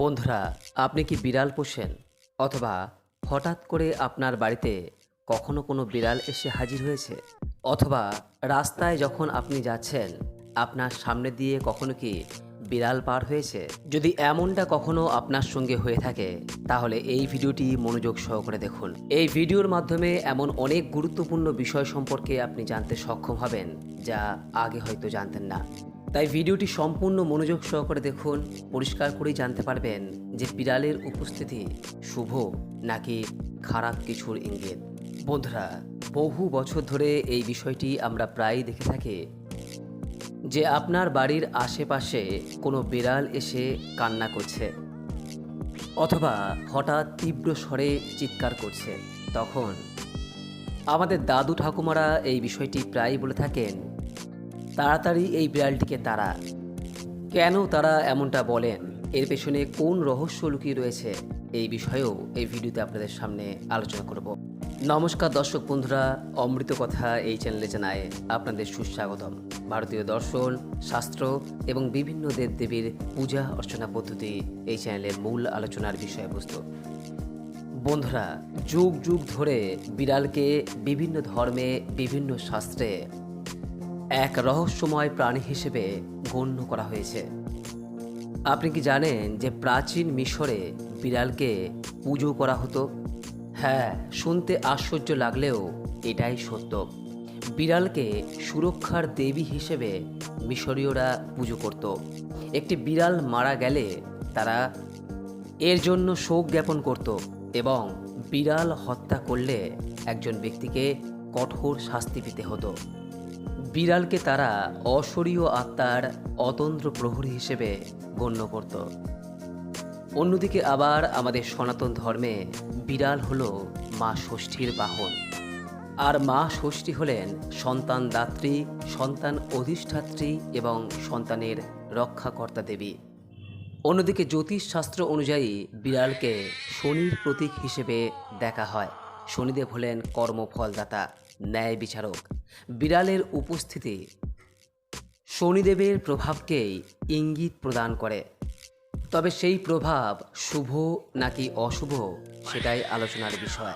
বন্ধুরা, আপনি কি বিড়াল পোষেন? অথবা হঠাৎ করে আপনার বাড়িতে কখনো কোনো বিড়াল এসে হাজির হয়েছে? অথবা রাস্তায় যখন আপনি যাচ্ছেন, আপনার সামনে দিয়ে কখনো কি বিড়াল পার হয়েছে? যদি এমনটা কখনো আপনার সঙ্গে হয়ে থাকে, তাহলে এই ভিডিওটি মনোযোগ সহকারে দেখুন। এই ভিডিওর মাধ্যমে এমন অনেক গুরুত্বপূর্ণ বিষয় সম্পর্কে আপনি জানতে সক্ষম হবেন, যা আগে হয়তো জানতেন না। তাই ভিডিওটি সম্পূর্ণ মনোযোগ সহকারে দেখুন, পরিষ্কার করেই জানতে পারবেন যে বিড়ালের উপস্থিতি শুভ নাকি খারাপ কিছুর ইঙ্গিত। বন্ধুরা, বহু বছর ধরে এই বিষয়টি আমরা প্রায়ই দেখে থাকি যে আপনার বাড়ির আশেপাশে কোনো বিড়াল এসে কান্না করছে অথবা হঠাৎ তীব্র স্বরে চিৎকার করছে। তখন আমাদের দাদু ঠাকুমারা এই বিষয়টি প্রায়ই বলে থাকেন তাড়াতাড়ি এই বিড়ালটিকে তারা কেন তারা এমনটা বলেন? এর পেছনে কোন রহস্য লুকিয়ে রয়েছে? এই বিষয়েও এই ভিডিওতে আপনাদের সামনে আলোচনা করব। নমস্কার দর্শক বন্ধুরা, অমৃত কথা এই চ্যানেলে জানায় আপনাদের সুস্বাগতম। ভারতীয় দর্শন, শাস্ত্র এবং বিভিন্ন দেবদেবীর পূজা অর্চনা পদ্ধতি এই চ্যানেলের মূল আলোচনার বিষয়বস্তু। বন্ধুরা, যুগ যুগ ধরে বিড়ালকে বিভিন্ন ধর্মে, বিভিন্ন শাস্ত্রে এক রহস্যময় প্রাণী হিসেবে গণ্য করা হয়েছে। আপনি কি জানেন যে প্রাচীন মিশরে বিড়ালকে পুজো করা হতো? হ্যাঁ শুনতে আশ্চর্য লাগলেও এটাই সত্য। বিড়ালকে সুরক্ষার দেবী হিসেবে মিশরীয়রা পুজো করত। একটি বিড়াল মারা গেলে তারা এর জন্য শোক জ্ঞাপন করত এবং বিড়াল হত্যা করলে একজন ব্যক্তিকে কঠোর শাস্তি পেতে হতো। বিড়ালকে তারা অশরীয় আত্মার অতন্ত্র প্রহরী হিসেবে গণ্য করত। অন্যদিকে আবার আমাদের সনাতন ধর্মে বিড়াল হল মা ষষ্ঠীর বাহন। আর মা ষষ্ঠী হলেন সন্তান দাত্রী, সন্তান অধিষ্ঠাত্রী এবং সন্তানের রক্ষাকর্তা দেবী। অন্যদিকে জ্যোতিষশাস্ত্র অনুযায়ী বিড়ালকে শনির প্রতীক হিসেবে দেখা হয়। শনিদেব হলেন কর্মফলদাতা। ন্যায় বিচারক। বিড়ালের উপস্থিতি। শনিদেবের প্রভাবকেই ইঙ্গিত প্রদান করে। তবে সেই প্রভাব শুভ নাকি অশুভ, সেটাই আলোচনার বিষয়।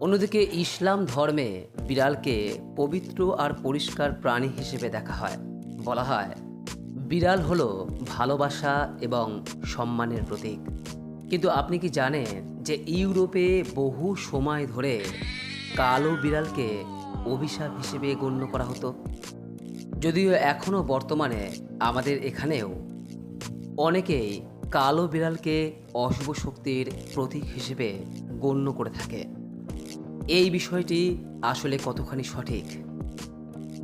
অন্যদিকে ইসলাম ধর্মে বিড়ালকে পবিত্র আর পরিষ্কার প্রাণী হিসেবে দেখা হয়। বলা হয়, বিড়াল হলো ভালোবাসা এবং সম্মানের প্রতীক। কিন্তু আপনি কি জানেন যে ইউরোপে বহু সময় ধরে কালো বিড়ালকে অভিশাপ হিসেবে গণ্য করা হতো। যদিও এখনও বর্তমানে আমাদের এখানেও অনেকেই কালো বিড়ালকে অশুভ শক্তির প্রতীক হিসেবে গণ্য করে থাকে। এই বিষয়টি আসলে কতখানি সঠিক?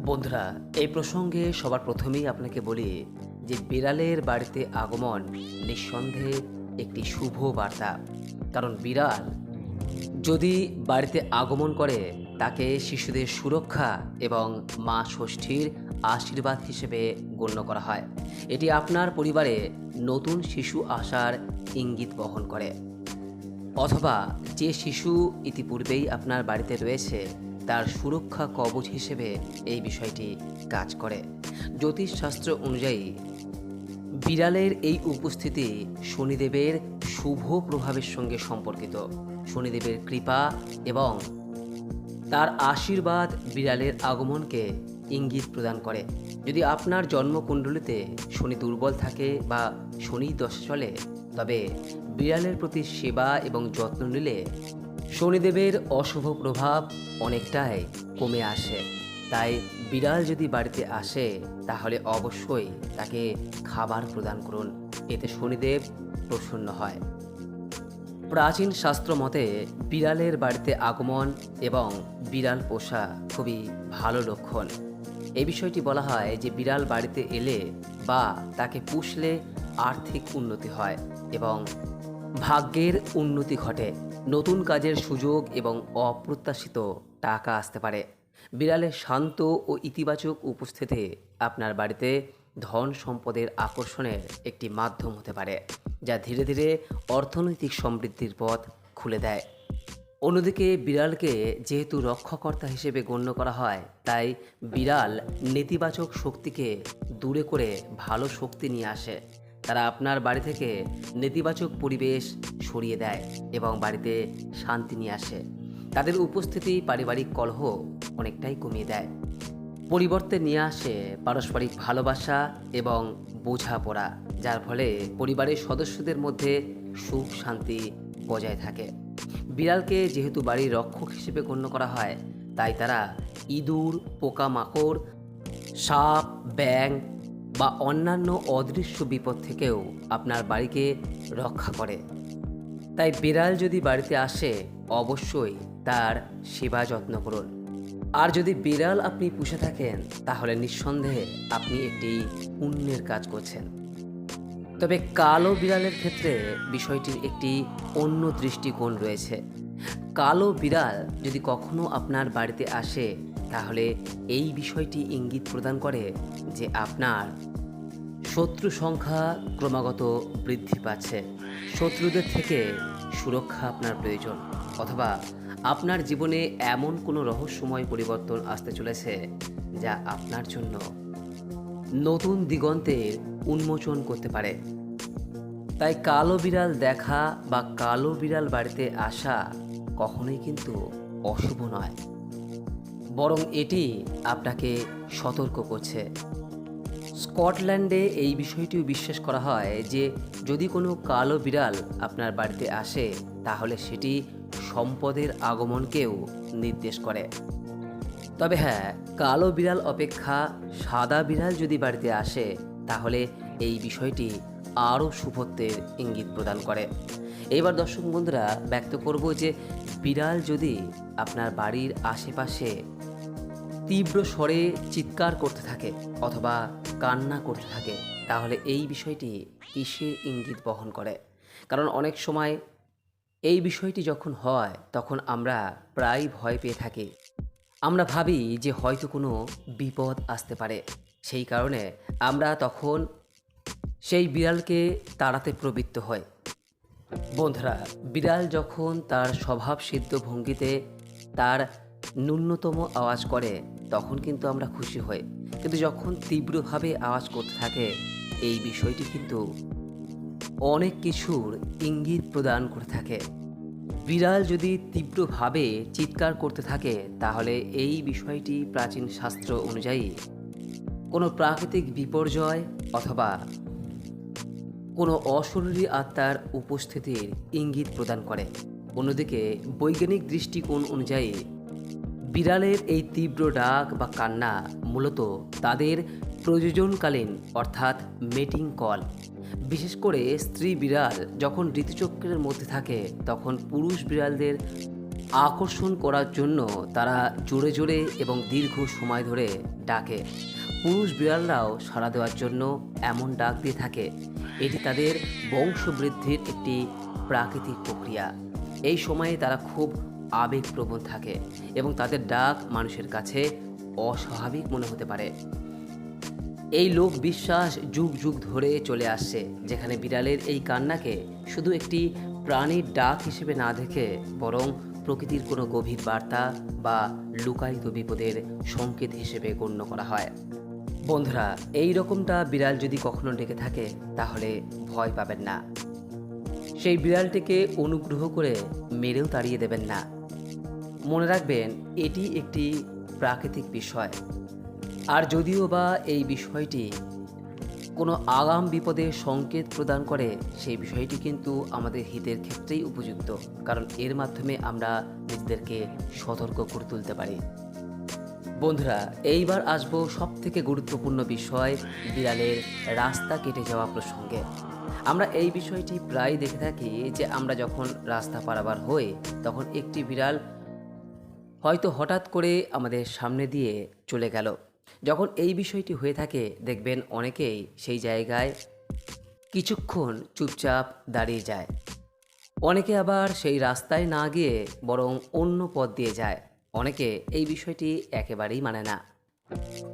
বন্ধুরা, এই প্রসঙ্গে সবার প্রথমেই আপনাকে বলি যে বিড়ালের বাড়িতে আগমন নিঃসন্দেহে একটি শুভ বার্তা। কারণ বিড়াল যদি বাড়িতে আগমন করে, তাকে শিশুদের সুরক্ষা এবং মা ষষ্ঠীর আশীর্বাদ হিসেবে গণ্য করা হয়। এটি আপনার পরিবারে নতুন শিশু আসার ইঙ্গিত বহন করে। অথবা যে শিশু ইতিপূর্বেই আপনার বাড়িতে রয়েছে, তার সুরক্ষা কবচ হিসেবে এই বিষয়টি কাজ করে। জ্যোতিষশাস্ত্র অনুযায়ী, বিড়ালের এই উপস্থিতি শনিদেবের শুভ প্রভাবের সঙ্গে সম্পর্কিত। শনিদেবের কৃপা এবং তার আশীর্বাদ বিড়ালের আগমনকে ইঙ্গিত প্রদান করে। যদি আপনার জন্মকুণ্ডলিতে শনি দুর্বল থাকে বা শনি দশা চলে, তবে বিড়ালের প্রতি সেবা এবং যত্ন নিলে শনিদেবের অশুভ প্রভাব অনেকটাই কমে আসে। তাই বিড়াল যদি বাড়িতে আসে, তাহলে অবশ্যই তাকে খাবার প্রদান করুন। এতে শনিদেব প্রসন্ন হয়। প্রাচীন শাস্ত্র মতে বিড়ালের বাড়িতে আগমন এবং বিড়াল পোষা খুবই ভালো লক্ষণ। এই বিষয়টি বলা হয় যে বিড়াল বাড়িতে এলে বা তাকে পুষলে আর্থিক উন্নতি হয় এবং ভাগ্যের উন্নতি ঘটে। নতুন কাজের সুযোগ এবং অপ্রত্যাশিত টাকা আসতে পারে। বিড়ালের শান্ত ও ইতিবাচক উপস্থিতি আপনার বাড়িতে ধন সম্পদের আকর্ষণের একটি মাধ্যম হতে পারে, যা ধীরে ধীরে অর্থনৈতিক সমৃদ্ধির পথ খুলে দেয়। অন্যদিকে বিড়ালকে যেহেতু রক্ষাকর্তা হিসেবে গণ্য করা হয়, তাই বিড়াল নেতিবাচক শক্তিকে দূরে করে ভালো শক্তি নিয়ে আসে। তারা আপনার বাড়ি থেকে নেতিবাচক পরিবেশ সরিয়ে দেয় এবং বাড়িতে শান্তি নিয়ে আসে। তাদের উপস্থিতি পারিবারিক কলহ অনেকটাই কমিয়ে দেয়। পরিবর্তে নিয়ে আসে পারস্পরিক ভালোবাসা এবং বোঝাপড়া, যার ফলে পরিবারের সদস্যদের মধ্যে সুখ শান্তি বজায় থাকে। বিড়ালকে যেহেতু বাড়ির রক্ষক হিসেবে গণ্য করা হয়, তাই তারা ইঁদুর, পোকামাকড়, সাপ ব্যাং বা অন্যান্য অদৃশ্য বিপদ থেকেও আপনার বাড়িকে রক্ষা করে। তাই বিড়াল যদি বাড়িতে আসে, অবশ্যই তার সেবা যত্ন করুন। আর যদি বিড়াল আপনি পুষে থাকেন, তাহলে নিঃসন্দেহে আপনি একটি পুণ্যের কাজ করছেন। তবে কালো বিড়ালের ক্ষেত্রে বিষয়টির একটি অন্য দৃষ্টিকোণ রয়েছে। কালো বিড়াল যদি কখনো আপনার বাড়িতে আসে, তাহলে এই বিষয়টি ইঙ্গিত প্রদান করে যে আপনার শত্রু সংখ্যা ক্রমাগত বৃদ্ধি পাচ্ছে। শত্রুদের থেকে সুরক্ষা আপনার প্রয়োজন। অথবা আপনার জীবনে এমন কোনো রহস্যময় পরিবর্তন আসতে চলেছে যা আপনার জন্য নতুন দিগন্তের উন্মোচন করতে পারে? তাই কালো বিড়াল দেখা বা কালো বিড়াল বাড়িতে আসা কখনোই কিন্তু অশুভ নয়। বরং এটি আপনাকে সতর্ক করছে। স্কটল্যান্ডে এই বিষয়টিও বিশ্বাস করা হয় যে যদি কোনো কালো বিড়াল আপনার বাড়িতে আসে, তাহলে সেটি সম্পদের আগমনকেও নির্দেশ করে। তবে হ্যাঁ কালো বিড়াল অপেক্ষা সাদা বিড়াল যদি বাড়িতে আসে, তাহলে এই বিষয়টি আরও শুভত্বের ইঙ্গিত প্রদান করে। এবার দর্শক বন্ধুরা, ব্যক্ত করব যে বিড়াল যদি আপনার বাড়ির আশেপাশে তীব্র স্বরে চিৎকার করতে থাকে অথবা কান্না করতে থাকে, তাহলে এই বিষয়টি কিসের ইঙ্গিত বহন করে? কারণ অনেক সময় এই বিষয়টি যখন হয়, তখন আমরা প্রায় ভয় পেয়ে থাকি। আমরা ভাবি যে হয়তো কোনো বিপদ আসতে পারে। সেই কারণে আমরা তখন সেই বিড়ালকে তাড়াতে প্রবৃত্ত হয় বন্ধুরা, বিড়াল যখন তার স্বভাব সিদ্ধ ভঙ্গিতে তার ন্যূনতম আওয়াজ করে, তখন কিন্তু আমরা খুশি হই। কিন্তু যখন তীব্রভাবে আওয়াজ করতে থাকে, এই বিষয়টি কিন্তু অনেক কিছুর ইঙ্গিত প্রদান করে থাকে। বিড়াল যদি তীব্রভাবে চিৎকার করতে থাকে, তাহলে এই বিষয়টি প্রাচীন শাস্ত্র অনুযায়ী কোনো প্রাকৃতিক বিপর্যয় অথবা কোনো অশরীরী আত্মার উপস্থিতির ইঙ্গিত প্রদান করে। অন্যদিকে, বৈজ্ঞানিক দৃষ্টিকোণ অনুযায়ী, বিড়ালের এই তীব্র ডাক বা কান্না মূলত তাদের প্রযোজনকালীন, অর্থাৎ মেটিং কল বিশেষ করে স্ত্রী বিড়াল যখন ঋতুচক্রের মধ্যে থাকে, তখন পুরুষ বিড়ালদের আকর্ষণ করার জন্য তারা জোরে জোরে এবং দীর্ঘ সময় ধরে ডাকে। পুরুষ বিড়ালরাও সাড়া দেওয়ার জন্য এমন ডাক দিয়ে থাকে। এটি তাদের বংশবৃদ্ধির একটি প্রাকৃতিক প্রক্রিয়া। এই সময়ে তারা খুব আবেগপ্রবণ থাকে এবং তাদের ডাক মানুষের কাছে অস্বাভাবিক মনে হতে পারে। এই লোক বিশ্বাস যুগ যুগ ধরে চলে আসছে, যেখানে বিড়ালের এই কান্নাকে শুধু একটি প্রাণীর ডাক হিসেবে না দেখে বরং প্রকৃতির কোনো গভীর বার্তা বা লুকায়িত বিপদের সংকেত হিসেবে গণ্য করা হয়। বন্ধুরা, এই রকমটা বিড়াল যদি কখনো ডেকে থাকে, তাহলে ভয় পাবেন না। সেই বিড়ালটিকে অনুগ্রহ করে মেরেও তাড়িয়ে দেবেন না। মনে রাখবেন, এটি একটি প্রাকৃতিক বিষয়। আর যদিও বা এই বিষয়টি কোনো আগাম বিপদে সংকেত প্রদান করে, সেই বিষয়টি কিন্তু আমাদের হিতের ক্ষেত্রেই উপযুক্ত। কারণ এর মাধ্যমে আমরা নিজেদেরকে সতর্ক করে তুলতে পারি। বন্ধুরা, এইবার আসব সব থেকে গুরুত্বপূর্ণ বিষয়, বিড়ালের রাস্তা কেটে যাওয়া প্রসঙ্গে। আমরা এই বিষয়টি প্রায় দেখে থাকি যে, আমরা যখন রাস্তা পারাবার হই, তখন একটি বিড়াল হয়তো হঠাৎ করে আমাদের সামনে দিয়ে চলে গেল। যখন এই বিষয়টি হয়ে থাকে, দেখবেন অনেকেই সেই জায়গায় কিছুক্ষণ চুপচাপ দাঁড়িয়ে যায়। অনেকে আবার সেই রাস্তায় না গিয়ে বরং অন্য পথ দিয়ে যায়। অনেকে এই বিষয়টি একেবারেই মানে না।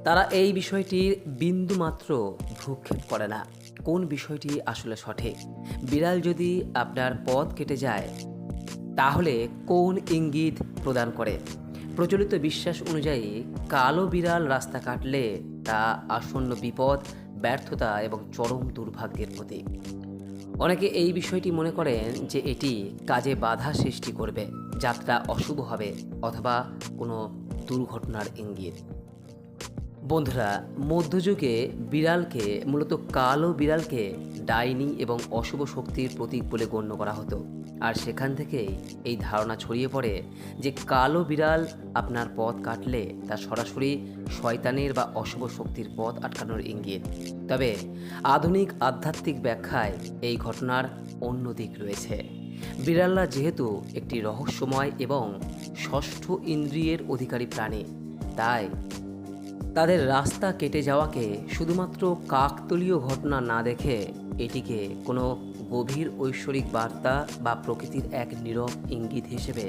তারা এই বিষয়টির বিন্দুমাত্র ভ্রুক্ষেপ করে না। কোন বিষয়টি আসলে সঠিক? বিড়াল যদি আপনার পথ কেটে যায় তাহলে কোন ইঙ্গিত প্রদান করে? প্রচলিত বিশ্বাস অনুযায়ী, কালো বিড়াল রাস্তা কাটলে তা আসন্ন বিপদ, ব্যর্থতা এবং চরম দুর্ভাগ্যের প্রতীক। অনেকে এই বিষয়টি মনে করেন যে এটি কাজে বাধা সৃষ্টি করবে, যাত্রা অশুভ হবে অথবা কোনো দুর্ঘটনার ইঙ্গিত। বন্ধুরা, মধ্যযুগে বিড়ালকে, মূলত কালো বিড়ালকে ডাইনি এবং অশুভ শক্তির প্রতীক বলে গণ্য করা হতো। আর সেখান থেকেই এই ধারণা ছড়িয়ে পড়ে যে কালো বিড়াল আপনার পথ কাটলে তা সরাসরি শয়তানের বা অশুভ শক্তির পথ আটকানোর ইঙ্গিত। তবে আধুনিক আধ্যাত্মিক ব্যাখ্যায় এই ঘটনার অন্য দিক রয়েছে। বিড়ালরা যেহেতু একটি রহস্যময় এবং ষষ্ঠ ইন্দ্রিয়ের অধিকারী প্রাণী, তাই তাদের রাস্তা কেটে যাওয়াকে শুধুমাত্র কাকতলীয় ঘটনা না দেখে এটিকে কোনো গভীর ঐশ্বরিক বার্তা বা প্রকৃতির এক নীরব ইঙ্গিত হিসেবে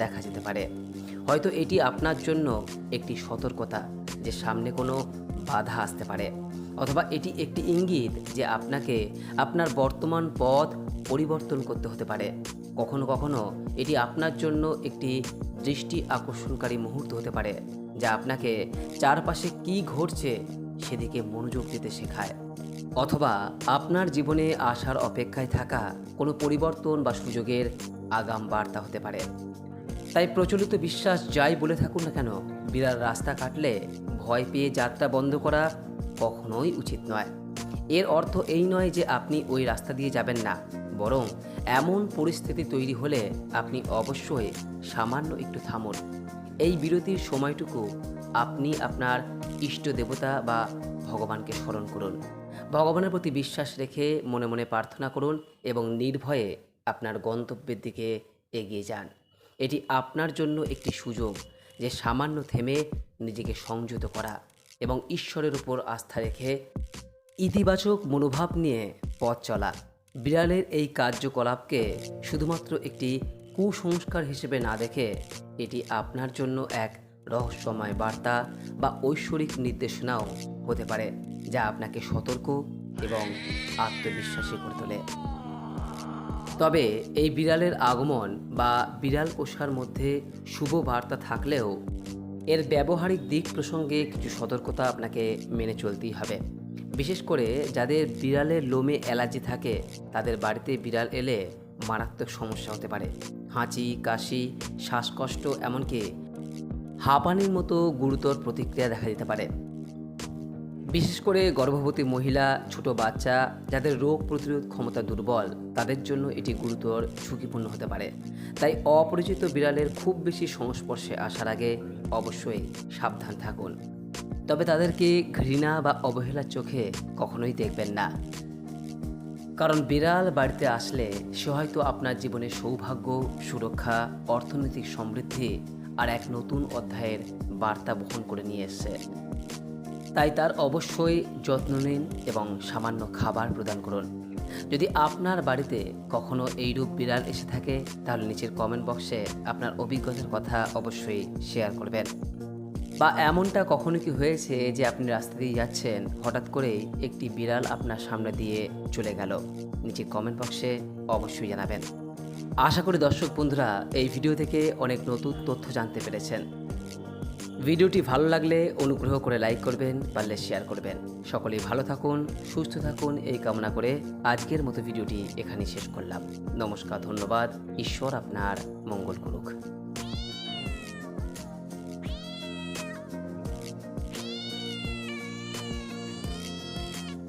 দেখা যেতে পারে। হয়তো এটি আপনার জন্য একটি সতর্কতা যে সামনে কোনো বাধা আসতে পারে, অথবা এটি একটি ইঙ্গিত যে আপনাকে আপনার বর্তমান পথ পরিবর্তন করতে হতে পারে। কখনো কখনো এটি আপনার জন্য একটি দৃষ্টি আকর্ষণকারী মুহূর্ত হতে পারে, যা আপনাকে চারপাশে কি ঘটছে সেদিকে মনোযোগ দিতে শেখায়। অথবা আপনার জীবনে আসার অপেক্ষায় থাকা কোনো পরিবর্তন বা সুযোগের আগাম বার্তা হতে পারে। তাই প্রচলিত বিশ্বাস যাই বলে থাকুন না কেন, বিড়াল রাস্তা কাটলে ভয় পেয়ে যাত্রা বন্ধ করা কখনোই উচিত নয়। এর অর্থ এই নয় যে আপনি ওই রাস্তা দিয়ে যাবেন না, বরং এমন পরিস্থিতি তৈরি হলে আপনি অবশ্যই সামান্য একটু থামুন। এই বিরতির সময়টুকু আপনি আপনার ইষ্ট দেবতা বা ভগবানকে স্মরণ করুন। ভগবানের প্রতি বিশ্বাস রেখে মনে মনে প্রার্থনা করুন এবং নির্ভয়ে আপনার গন্তব্যের দিকে এগিয়ে যান। এটি আপনার জন্য একটি সুযোগ যে সামান্য থেমে নিজেকে সংযত করা এবং ঈশ্বরের উপর আস্থা রেখে ইতিবাচক মনোভাব নিয়ে পথ চলা। বিড়ালের এই কার্যকলাপকে শুধুমাত্র একটি কুসংস্কার হিসেবে না দেখে এটি আপনার জন্য এক রহস্যময় বার্তা বা ঐশ্বরিক নির্দেশনাও হতে পারে। যা আপনাকে সতর্ক এবং আত্মবিশ্বাসী করে তোলে। তবে এই বিড়ালের আগমন বা বিড়াল পোষার মধ্যে শুভ বার্তা থাকলেও এর ব্যবহারিক দিক প্রসঙ্গে কিছু সতর্কতা আপনাকে মেনে চলতেই হবে। বিশেষ করে যাদের বিড়ালের লোমে অ্যালার্জি থাকে, তাদের বাড়িতে বিড়াল এলে মারাত্মক সমস্যা হতে পারে। হাঁচি, কাশি, শ্বাসকষ্ট এমনকি হাঁপানির মতো গুরুতর প্রতিক্রিয়া দেখা দিতে পারে। বিশেষ করে গর্ভবতী মহিলা, ছোট বাচ্চা যাদের রোগ প্রতিরোধ ক্ষমতা দুর্বল, তাদের জন্য এটি গুরুতর ঝুঁকিপূর্ণ হতে পারে। তাই অপরিচিত বিড়ালের খুব বেশি সংস্পর্শে আসার আগে অবশ্যই সাবধান থাকুন। তবে তাদেরকে ঘৃণা বা অবহেলার চোখে কখনোই দেখবেন না। কারণ বিড়াল বাড়িতে আসলে সে হয়তো আপনার জীবনে সৌভাগ্য, সুরক্ষা, অর্থনৈতিক সমৃদ্ধি আর এক নতুন অধ্যায়ের বার্তা বহন করে নিয়ে এসছে। তাই তার অবশ্যই যত্ন নিন এবং সামান্য খাবার প্রদান করুন। যদি আপনার বাড়িতে কখনো এইরূপ বিড়াল এসে থাকে, তাহলে নিচের কমেন্ট বক্সে আপনার অভিজ্ঞতার কথা অবশ্যই শেয়ার করবেন। বা এমনটা কখনো কি হয়েছে যে আপনি রাস্তা দিয়ে যাচ্ছেন, হঠাৎ করেই একটি বিড়াল আপনার সামনে দিয়ে চলে গেল? নিচে কমেন্ট বক্সে অবশ্যই জানাবেন। আশা করি দর্শক বন্ধুরা, এই ভিডিও থেকে অনেক নতুন তথ্য জানতে পেরেছেন। ভিডিওটি ভালো লাগলে অনুগ্রহ করে লাইক করবেন, পারলে শেয়ার করবেন। সকলেই ভালো থাকুন, সুস্থ থাকুন, এই কামনা করে আজকের মতো ভিডিওটি এখানেই শেষ করলাম। নমস্কার, ধন্যবাদ। ঈশ্বর আপনার মঙ্গল করুক।